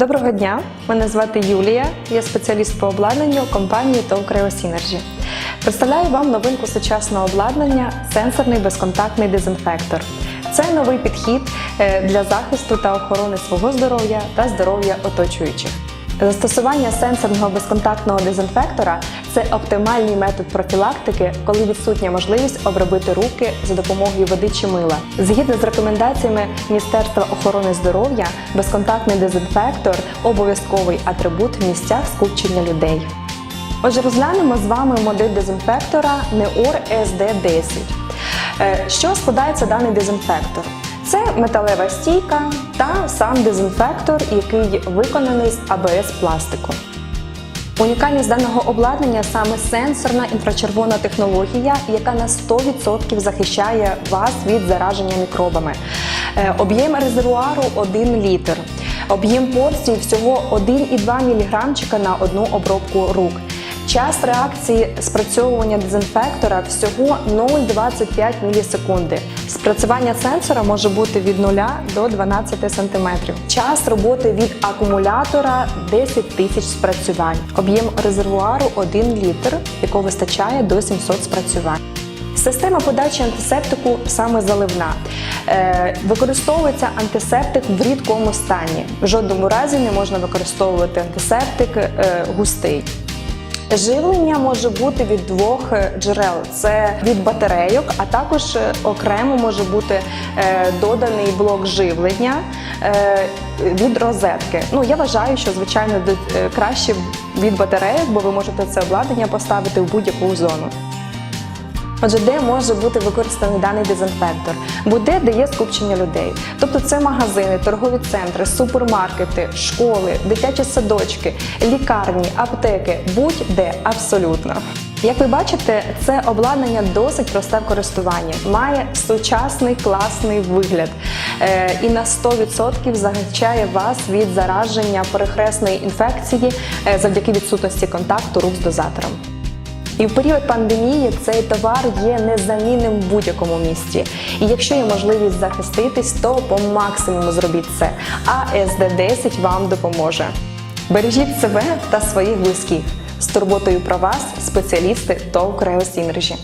Доброго дня, мене звати Юлія, я спеціаліст по обладнанню компанії ТОВ Криосінерджі. Представляю вам новинку сучасного обладнання сенсорний безконтактний дезінфектор. Це новий підхід е, для захисту та охорони свого здоров'я та здоров'я оточуючих. Застосування сенсорного безконтактного дезінфектора це оптимальний метод профілактики, коли відсутня можливість обробити руки за допомогою води чи мила. Згідно з рекомендаціями Міністерства охорони здоров'я, безконтактний дезінфектор обов'язковий атрибут в місцях скупчення людей. Отже, розглянемо з вами модель дезінфектора Neor SD10. Е, Що складається даний дезінфектор? Це металева стійка та сам дезінфектор, який виконаний з АБС пластику. Унікальність даного обладнання саме сенсорна інфрачервона технологія, яка на 100% захищає вас від зараження мікробами. Е, Об'єм резервуару 1 літр. Об'єм порції всього 1,2 мг на одну обробку рук. Час реакції спрацьовування дезінфектора всього 0,25 мілісекунди. Спрацювання сенсора може бути від 0 до 12 см. Час роботи від акумулятора 10 тисяч спрацювань. Об'єм резервуару 1 літр, якого вистачає до 700 спрацювань. Система подачі антисептику саме заливна. Е, використовується антисептик в рідкому стані. В жодному разі не можна використовувати антисептик е, густий. Живлення може бути від двох е, джерел: це від батарейок, а також е, окремо може бути е, доданий блок живлення від розетки. Ну я вважаю, що звичайно краще від батарейок, бо ви можете це обладнання поставити в будь-яку зону. Отже, де може бути використаний даний дезінфектор? Буде, де є скупчення людей. Тобто це магазини, торгові центри, супермаркети, школи, дитячі садочки, лікарні, аптеки, будь-де абсолютно. Як ви бачите, це обладнання досить просте в користуванні, має сучасний класний вигляд е, і на 100% захищає вас від зараження перехресної інфекції е, завдяки відсутності контакту рук з дозатором. І в період пандемії цей товар є незамінним в будь-якому місті. І якщо є можливість захиститись, то по максимуму зробіть це. А СД10 вам допоможе. Бережіть себе та своїх близьких. З турботою про вас спеціалісти ТОВ Креосінержі.